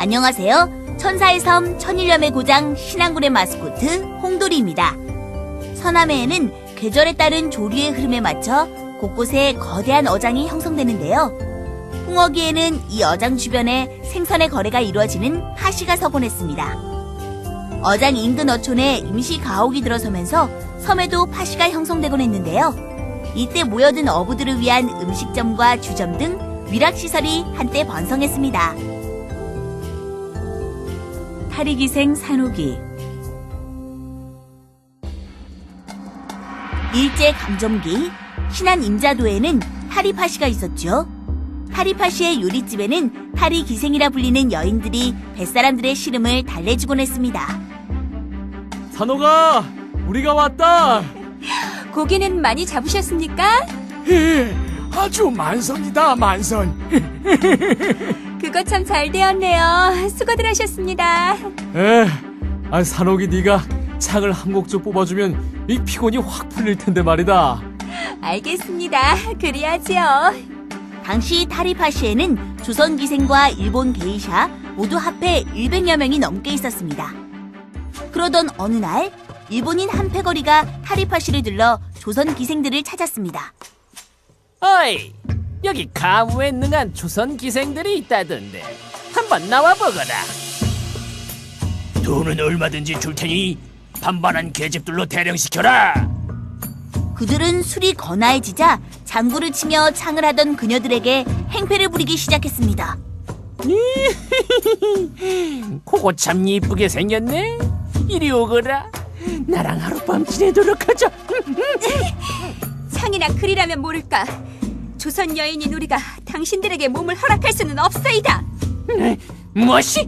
안녕하세요. 천사의 섬 천일염의 고장 신안군의 마스코트 홍돌이입니다. 서남해에는 계절에 따른 조류의 흐름에 맞춰 곳곳에 거대한 어장이 형성되는데요. 홍어기에는 이 어장 주변에 생선의 거래가 이루어지는 파시가 서곤 했습니다. 어장 인근 어촌에 임시 가옥이 들어서면서 섬에도 파시가 형성되곤 했는데요. 이때 모여든 어부들을 위한 음식점과 주점 등 위락시설이 한때 번성했습니다. 탈의기생 산후기 일제 강점기 신안 임자도에는 타리파시가 있었죠. 타리파시의 요리집에는 타리기생이라 불리는 여인들이 뱃사람들의 시름을 달래주곤 했습니다. 산호가 우리가 왔다. 고기는 많이 잡으셨습니까? 예, 아주 만선이다 만선. 그거 참 잘 되었네요. 수고들 하셨습니다. 에, 아 산옥이 네가 창을 한 곡 좀 뽑아주면 이 피곤이 확 풀릴 텐데 말이다. 알겠습니다. 그리하지요. 당시 타리파시에는 조선 기생과 일본 게이샤 모두 합해 100여 명이 넘게 있었습니다. 그러던 어느 날 일본인 한 패거리가 타리파시를 들러 조선 기생들을 찾았습니다. 어이, 여기 가무에 능한 조선 기생들이 있다던데 한번 나와 보거라. 돈은 얼마든지 줄 테니 반반한 계집들로 대령시켜라. 그들은 술이 거나해지자 장구를 치며 창을 하던 그녀들에게 행패를 부리기 시작했습니다. 그거 참 이쁘게 생겼네. 이리 오거라. 나랑 하룻밤 지내도록 하자. 창이나 글이라면 모를까. 조선 여인인 우리가 당신들에게 몸을 허락할 수는 없사이다. 무엇이?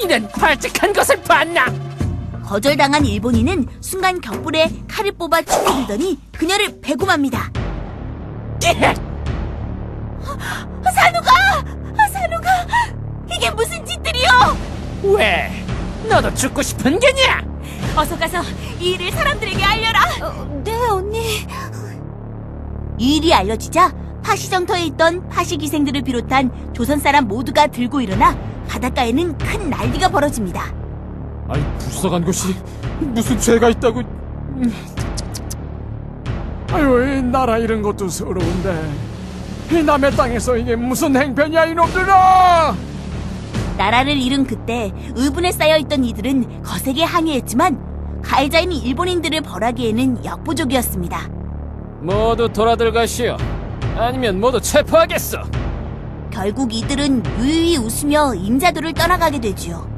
이런 발칙한 것을 봤나? 거절당한 일본인은 순간 격불에 칼을 뽑아 치고들더니 그녀를 배구합니다. 산우가! 아, 산우가! 이게 무슨 짓들이요? 왜? 너도 죽고 싶은 게냐? 어서 가서 이 일을 사람들에게 알려라. 어, 네, 언니. 이 일이 알려지자 파시정터에 있던 파시 기생들을 비롯한 조선 사람 모두가 들고 일어나 바닷가에는 큰 난리가 벌어집니다. 아이 불쌍한 것이 무슨 죄가 있다고? 아유, 이 나라 이런 것도 서러운데. 이 남의 땅에서 이게 무슨 행편이야 이놈들아! 나라를 잃은 그때 의분에 쌓여있던 이들은 거세게 항의했지만 가해자인 일본인들을 벌하기에는 역부족이었습니다. 모두 돌아들 가시오. 아니면 모두 체포하겠어. 결국 이들은 유유히 웃으며 임자도를 떠나가게 되지요.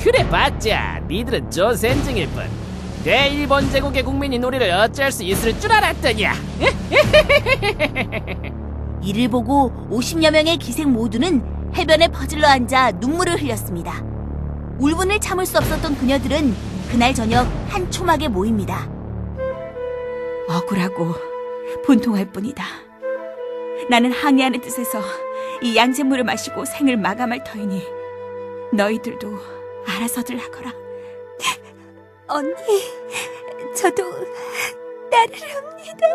그래 봤자 니들은 조센증일 뿐 대일본 제국의 국민인 우리를 어찌할 수 있을 줄 알았더냐 이를 보고 50여 명의 기생 모두는 해변에 퍼질러 앉아 눈물을 흘렸습니다. 울분을 참을 수 없었던 그녀들은 그날 저녁 한 초막에 모입니다. 억울하고 분통할 뿐이다. 나는 항의하는 뜻에서 이 양잿물을 마시고 생을 마감할 터이니 너희들도 알아서들 하거라. 언니, 저도 따르랍니다.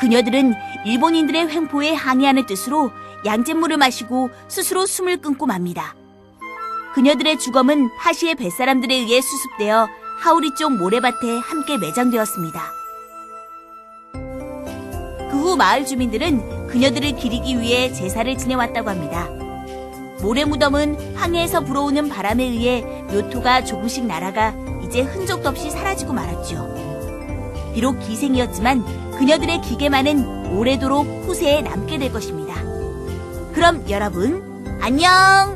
그녀들은 일본인들의 횡포에 항의하는 뜻으로 양잿물을 마시고 스스로 숨을 끊고 맙니다. 그녀들의 주검은 파시의 뱃사람들에 의해 수습되어 하우리 쪽 모래밭에 함께 매장되었습니다. 그 후 마을 주민들은 그녀들을 기리기 위해 제사를 지내왔다고 합니다. 모래 무덤은 황해에서 불어오는 바람에 의해 묘토가 조금씩 날아가 이제 흔적도 없이 사라지고 말았죠. 비록 기생이었지만 그녀들의 기계만은 오래도록 후세에 남게 될 것입니다. 그럼 여러분, 안녕!